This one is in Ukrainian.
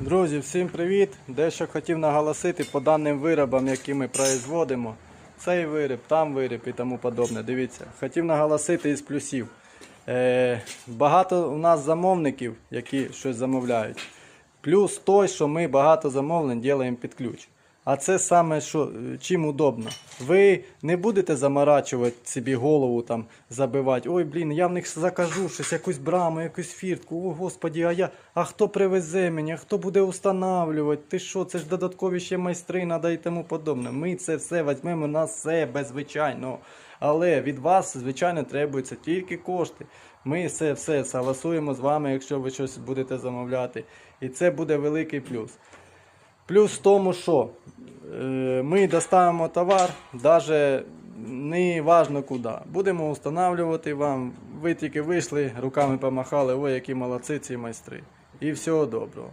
Друзі, всім привіт! Дещо хотів наголосити по даним виробам, які ми производимо. Цей виріб, там виріб і тому подобне. Дивіться, хотів наголосити із плюсів. Е, багато у нас замовників, які щось замовляють. Плюс той, що ми багато замовлень робимо під ключ. А це саме що, е, чим удобно. Ви не будете заморачувати собі голову, там, забивати. Ой, блін, я в них закажу щось, якусь браму, якусь фіртку. О, господі, а я, а хто привезе мені, а хто буде встановлювати? Ти що, це ж додаткові ще майстри надо і тому подобне. Ми це все візьмемо на себе, звичайно. Але від вас, звичайно, требуються тільки кошти. Ми це все согласуємо з вами, якщо ви щось будете замовляти. І це буде великий плюс. Плюс в тому, що ми доставимо товар, навіть не важно куди. Будемо встановлювати вам. Ви тільки вийшли, руками помахали, ой, які молодці ці майстри. І всього доброго.